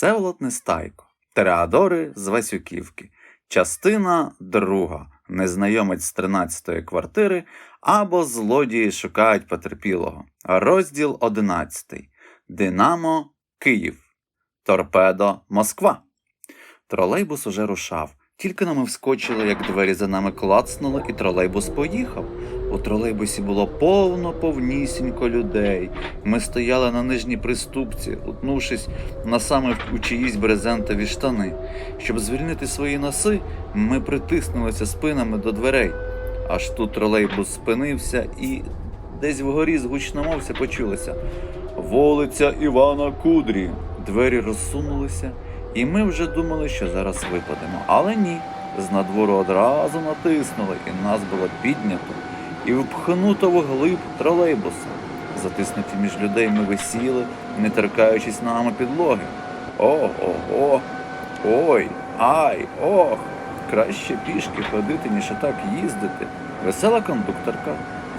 Всеволод Нестайко. Тереадори з Васюківки. Частина друга. Незнайомець з 13-ї квартири або злодії шукають потерпілого. Розділ 11. Динамо Київ. Торпедо Москва. Тролейбус уже рушав. Тільки но ми вскочили, як двері за нами клацнули, і тролейбус поїхав. У тролейбусі було повно повнісінько людей. Ми стояли на нижній приступці, утнувшись на саме у чиїсь брезентові штани. Щоб звільнити свої носи, ми притиснулися спинами до дверей. Аж тут тролейбус спинився і десь вгорі з гучномовця почулося Вулиця Івана Кудрі. Двері розсунулися, і ми вже думали, що зараз випадемо. Але ні. З надвору одразу натиснули, і нас було піднято і впхнуто вглиб тролейбуса. Затиснуті між людей ми висіли, не торкаючись ногами підлоги. Ого, ой, ай, ох. Краще пішки ходити, ніж отак їздити. Весела кондукторка,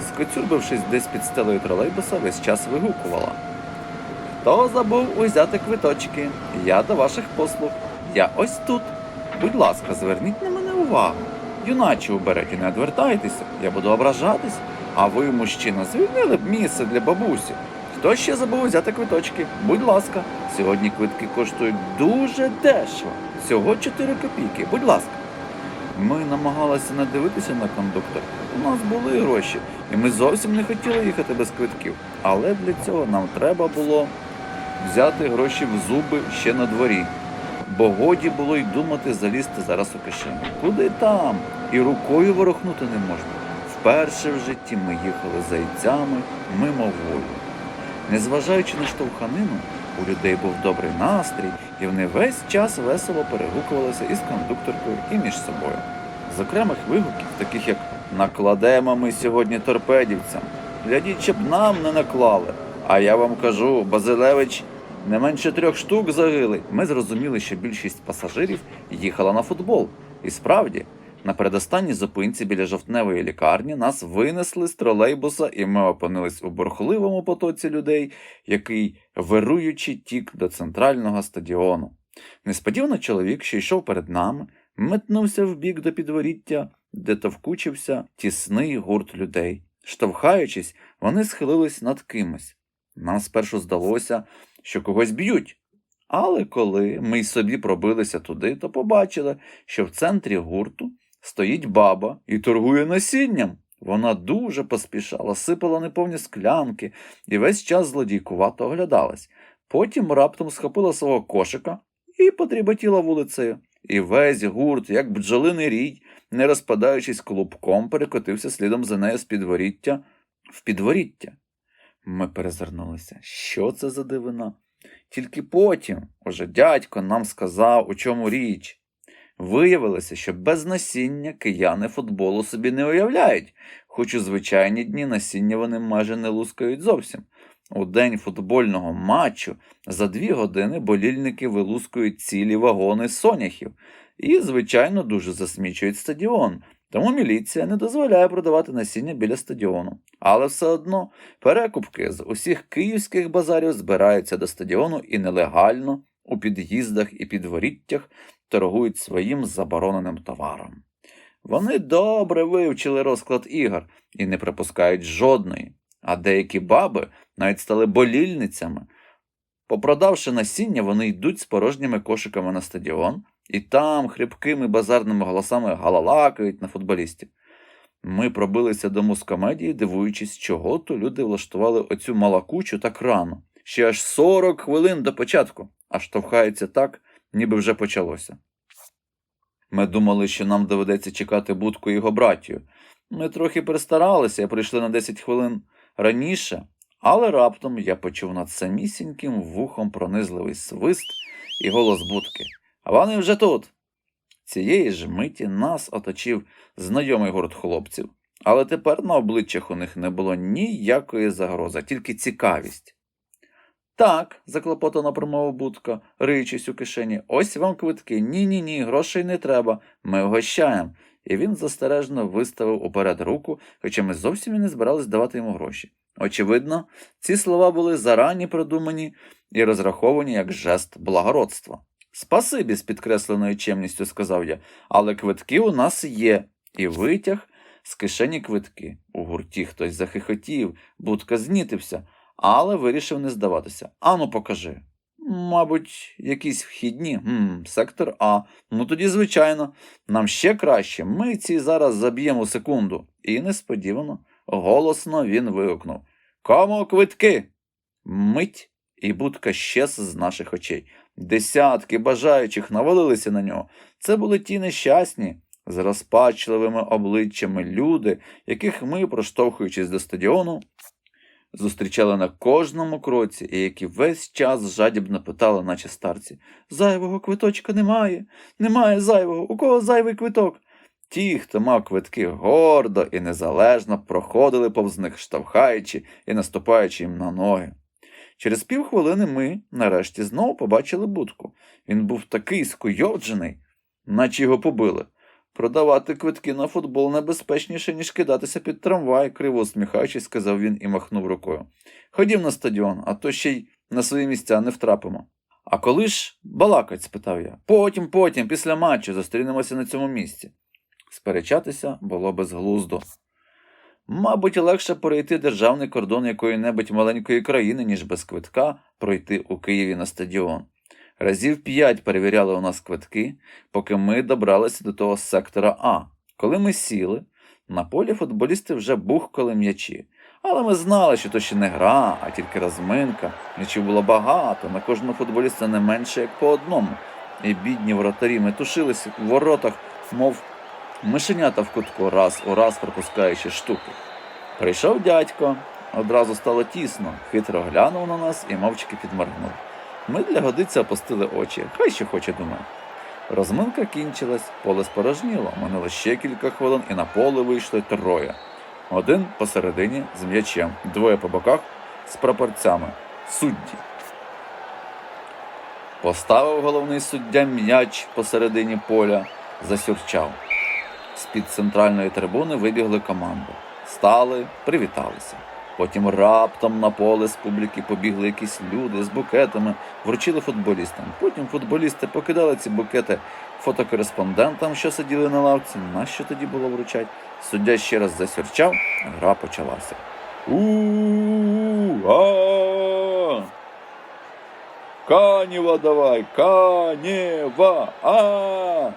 скоцюрбившись десь під стелею тролейбуса, весь час вигукувала. Хто забув узяти квиточки? Я до ваших послуг. Я ось тут. Будь ласка, зверніть на мене увагу. Юначе у береті не відвертайтеся, я буду ображатись. А ви, мужчина, звільнили б місце для бабусі. Хто ще забув взяти квиточки? Будь ласка, сьогодні квитки коштують дуже дешево. Всього 4 копійки. Будь ласка. Ми намагалися не дивитися на кондуктора. У нас були гроші, і ми зовсім не хотіли їхати без квитків. Але для цього нам треба було взяти гроші в зуби ще на дворі. Бо годі було й думати залізти зараз у кишеню. Куди там? І рукою ворухнути не можна. Вперше в житті ми їхали зайцями мимо волі. Незважаючи на штовханину, у людей був добрий настрій, і вони весь час весело перегукувалися із кондукторкою і між собою. З окремих вигуків, таких як накладемо ми сьогодні торпедівцям, глядіть, щоб нам не наклали. А я вам кажу, Базилевич не менше трьох штук загили. Ми зрозуміли, що більшість пасажирів їхала на футбол. І справді, на передостанній зупинці біля жовтневої лікарні нас винесли з тролейбуса, і ми опинились у бурхливому потоці людей, який вируючи тік до центрального стадіону. Несподівано чоловік, що йшов перед нами, метнувся вбік до підворіття, де товкучився тісний гурт людей. Штовхаючись, вони схилились над кимось. Нам спершу здалося, що когось б'ють. Але коли ми й собі пробилися туди, то побачили, що в центрі гурту стоїть баба і торгує насінням. Вона дуже поспішала, сипала неповні склянки і весь час злодійкувато оглядалась. Потім раптом схопила свого кошика і потріботіла вулицею. І весь гурт, як бджолиний рій, не розпадаючись клубком, перекотився слідом за нею з підворіття в підворіття. Ми перезирнулися. Що це за дивина? Тільки потім уже дядько нам сказав, у чому річ. Виявилося, що без насіння кияни футболу собі не уявляють, хоч у звичайні дні насіння вони майже не лускають зовсім. У день футбольного матчу за дві години болільники вилускують цілі вагони соняхів і, звичайно, дуже засмічують стадіон. Тому міліція не дозволяє продавати насіння біля стадіону. Але все одно перекупки з усіх київських базарів збираються до стадіону і нелегально у під'їздах і підворіттях торгують своїм забороненим товаром. Вони добре вивчили розклад ігор і не припускають жодної, а деякі баби навіть стали болільницями. Попродавши насіння, вони йдуть з порожніми кошиками на стадіон і там хрипкими базарними голосами галалакають на футболістів. Ми пробилися до мускомедії, дивуючись, чого то люди влаштували оцю малакучу так рано. Ще аж 40 хвилин до початку, а штовхається так, ніби вже почалося. Ми думали, що нам доведеться чекати будку його братію. Ми трохи перестаралися прийшли на 10 хвилин раніше, але раптом я почув над самісіньким вухом пронизливий свист і голос будки. Вони вже тут. Цієї ж миті нас оточив знайомий гурт хлопців, але тепер на обличчях у них не було ніякої загрози, тільки цікавість. Так, заклопотано промовив будка, риючись у кишені, ось вам квитки. Ні, ні, ні, грошей не треба. Ми вгощаємо. І він застережно виставив уперед руку, хоча ми зовсім і не збирались давати йому гроші. Очевидно, ці слова були зарані продумані і розраховані як жест благородства. Спасибі, з підкресленою чемністю сказав я, але квитки у нас є, і витяг з кишені квитки. У гурті хтось захихотів, будка знітився, але вирішив не здаватися. Ану, покажи. Мабуть, якісь вхідні. Хм, сектор А. Ну тоді, звичайно, нам ще краще. Ми ці зараз заб'ємо секунду. І несподівано, голосно він вигукнув. Кому квитки? Мить, і будка щез з наших очей. Десятки бажаючих навалилися на нього. Це були ті нещасні, з розпачливими обличчями люди, яких ми, проштовхуючись до стадіону, зустрічали на кожному кроці, і які весь час жадібно питали, наче старці Зайвого квиточка немає, немає зайвого, у кого зайвий квиток? Ті, хто мав квитки гордо і незалежно, проходили повз них, штовхаючи і наступаючи їм на ноги. Через півхвилини ми, нарешті, знову побачили будку. Він був такий скуйовджений, наче його побили. Продавати квитки на футбол небезпечніше, ніж кидатися під трамвай, криво усміхаючись, сказав він і махнув рукою. Ходім на стадіон, а то ще й на свої місця не втрапимо. А коли ж балакать? спитав я. Потім, потім, після матчу, зустрінемося на цьому місці. Сперечатися було безглуздо. Мабуть, легше перейти державний кордон якої-небудь маленької країни, ніж без квитка пройти у Києві на стадіон. Разів п'ять перевіряли у нас квитки, поки ми добралися до того сектора А. Коли ми сіли, на полі футболісти вже бухкали м'ячі. Але ми знали, що то ще не гра, а тільки розминка. М'ячів було багато, на кожного футболіста не менше, як по одному. І бідні воротарі метушилися в воротах, мов мишенята в кутку, раз у раз пропускаючи штуки. Прийшов дядько, одразу стало тісно, хитро глянув на нас і мовчки підморгнув. Ми для годиці опустили очі, хай що хоче думає. Розминка кінчилась, поле спорожніло, минуло ще кілька хвилин, і на поле вийшли троє. Один посередині з м'ячем, двоє по боках з прапорцями. Судді. Поставив головний суддя м'яч посередині поля, засюрчав. З-під центральної трибуни вибігли команди. Стали, привіталися. Потім раптом на поле з публіки побігли якісь люди з букетами, вручили футболістам. Потім футболісти покидали ці букети фотокореспондентам, що сиділи на лавці. Нащо тоді було вручать? Суддя ще раз засюрчав, гра почалася. У-а! Канєва давай, Канєва! А!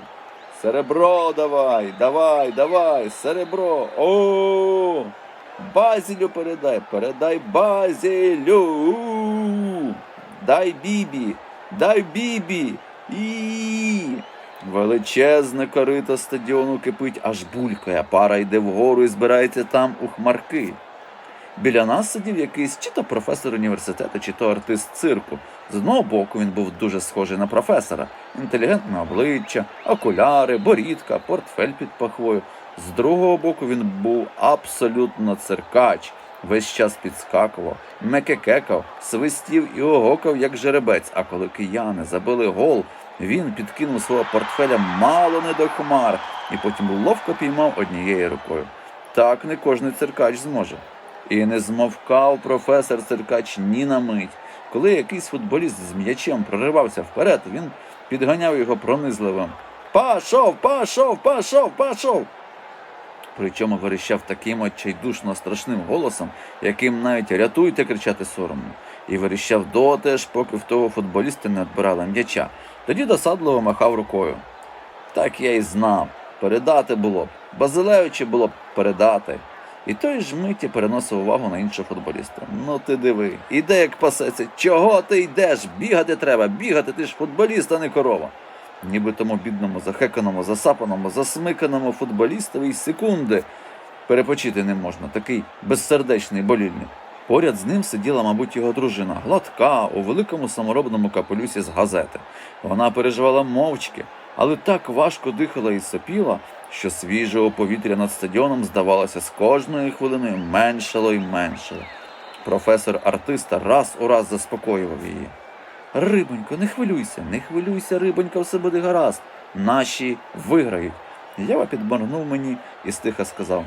Серебро давай, давай, давай, серебро. О! Базілю передай, передай Базілю. Дай бібі, дай бібі. І величезне корито стадіону кипить, аж булькає, пара йде вгору і збирається там у хмарки. Біля нас сидів якийсь чи то професор університету, чи то артист цирку. З одного боку він був дуже схожий на професора, інтелігентне обличчя, окуляри, борідка, портфель під пахвою. З другого боку він був абсолютно циркач, весь час підскакував, мекекекав, свистів і огокав, як жеребець. А коли кияни забили гол, він підкинув свого портфеля мало не до хмар і потім ловко піймав однією рукою. Так не кожний циркач зможе. І не змовкав професор циркач ні на мить. Коли якийсь футболіст з м'ячем проривався вперед, він підганяв його пронизливим. Пашов, пашов, пашов, пашов. Причому верещав таким отчайдушно страшним голосом, яким навіть рятуйте кричати соромно. І верещав аж поки в того футболіста не відбирали м'яча. Тоді досадливо махав рукою. Так я й знав. Передати було б. Базилевичі було б передати. І той ж миті переносив увагу на іншого футболіста. Ну ти диви, іде як пасеться. Чого ти йдеш? Бігати треба, бігати, ти ж футболіст, а не корова. Ніби тому бідному, захеканому, засапаному, засмиканому футболістові й секунди перепочити не можна, такий безсердечний болільник. Поряд з ним сиділа, мабуть, його дружина, гладка, у великому саморобному капелюсі з газети. Вона переживала мовчки, але так важко дихала і сопіла, що свіжого повітря над стадіоном, здавалося, з кожною хвилиною меншало і меншало. Професор артиста раз у раз заспокоював її. Рибонько, не хвилюйся, не хвилюйся, рибонько, все буде гаразд. Наші виграють. Ява підморгнув мені і стиха сказав: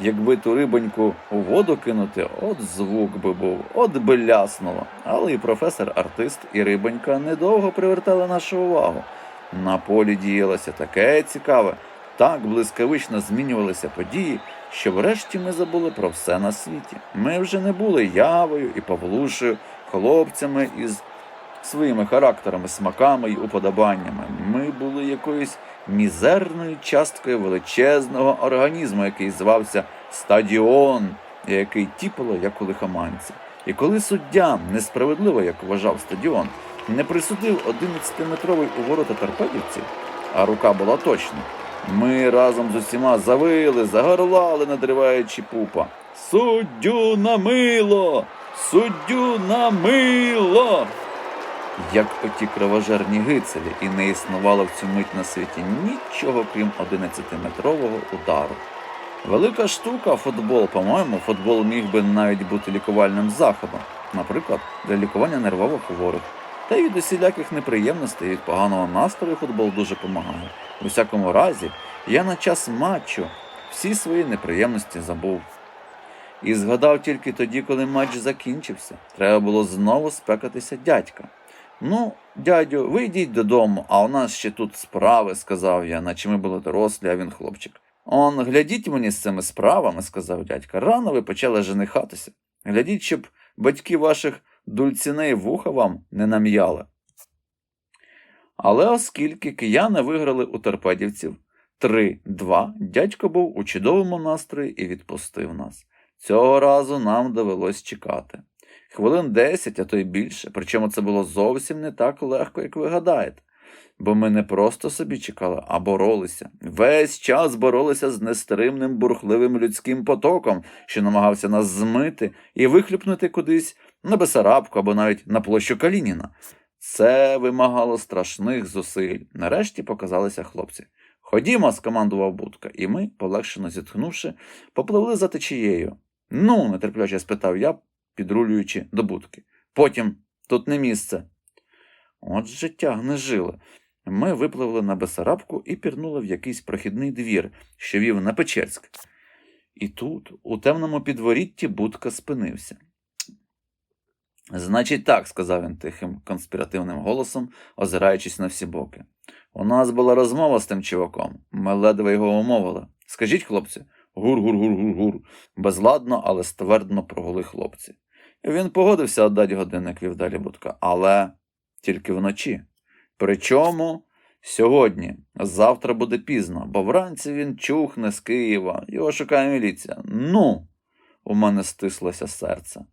Якби ту рибоньку у воду кинути, от звук би був, от би ляснуло. Але і професор артист, і рибонька недовго привертали нашу увагу. На полі діялося таке цікаве, так блискавично змінювалися події, що врешті ми забули про все на світі. Ми вже не були явою і Павлушею, хлопцями із своїми характерами, смаками й уподобаннями. Ми були якоюсь мізерною часткою величезного організму, який звався стадіон, і який тіпало, як у лихоманці. І коли суддя, несправедливо, як вважав стадіон, не присудив 11-метровий у ворота торпедівців, а рука була точна, ми разом з усіма завили, загорлали, надриваючи пупа. Суддю на мило! Суддю на мило! Як оті кровожерні гицелі, і не існувало в цю мить на світі нічого, крім 11-метрового удару. Велика штука футбол, по-моєму, футбол міг би навіть бути лікувальним заходом, наприклад, для лікування нервово хворих. Та й від усіляких неприємностей від поганого настрою футбол дуже допомагає. У всякому разі, я на час матчу всі свої неприємності забув. І згадав тільки тоді, коли матч закінчився. Треба було знову спекатися дядька. Ну, дядю, ви йдіть додому, а у нас ще тут справи, сказав я, наче ми були дорослі, а він хлопчик. Он, глядіть мені з цими справами, сказав дядька. Рано ви почали женихатися. Глядіть, щоб батьки ваших дульціней вуха вам не нам'яли. Але оскільки кияни виграли у торпедівців 3-2, дядько був у чудовому настрої і відпустив нас. Цього разу нам довелось чекати. Хвилин 10, а то й більше, причому це було зовсім не так легко, як ви гадаєте. Бо ми не просто собі чекали, а боролися. Весь час боролися з нестримним бурхливим людським потоком, що намагався нас змити і вихлюпнути кудись на Бесарабку або навіть на площу Калініна. Це вимагало страшних зусиль. Нарешті показалися хлопці. Ходімо, скомандував Будка, і ми, полегшено зітхнувши, попливли за течією. Ну, нетерпляче спитав я, підрулюючи до будки. Потім тут не місце. От життя гнежило. Ми випливли на Бесарабку і пірнули в якийсь прохідний двір, що вів на Печерськ. І тут, у темному підворітті, будка спинився. Значить, так, сказав він тихим конспіративним голосом, озираючись на всі боки. У нас була розмова з тим чуваком. Ми ледве його умовили. Скажіть, хлопці, гур-гур-гур-гур-гур. Безладно, але ствердно прогули хлопці. І він погодився віддати годинник, вів далі будка, але тільки вночі. Причому сьогодні, завтра буде пізно, бо вранці він чухне з Києва, його шукає міліція. Ну, у мене стислося серце.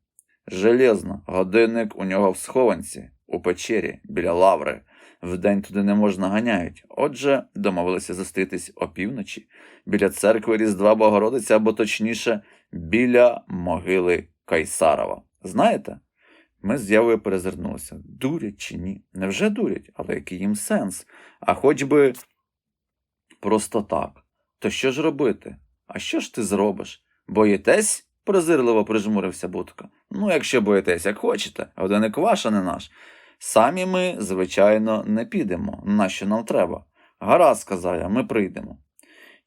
Железно, годинник у нього в схованці, у печері, біля лаври. Вдень туди не можна ганяють. Отже, домовилися зустрітись опівночі біля церкви Різдва Богородиця, або точніше, біля могили Кайсарова. Знаєте? Ми з Явою перезирнулися. Дурять чи ні? Невже дурять? Але який їм сенс? А хоч би просто так. То що ж робити? А що ж ти зробиш? Боїтесь? презирливо прижмурився Будка. Ну, якщо боїтесь, як хочете, годинник ваш, а не наш. Самі ми, звичайно, не підемо, нащо нам треба. Гаразд, сказав я, ми прийдемо.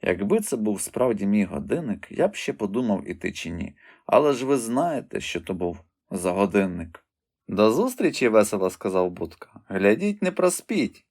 Якби це був справді мій годинник, я б ще подумав іти чи ні. Але ж ви знаєте, що то був за годинник. До зустрічі, весело сказав Будка. Глядіть, не проспіть.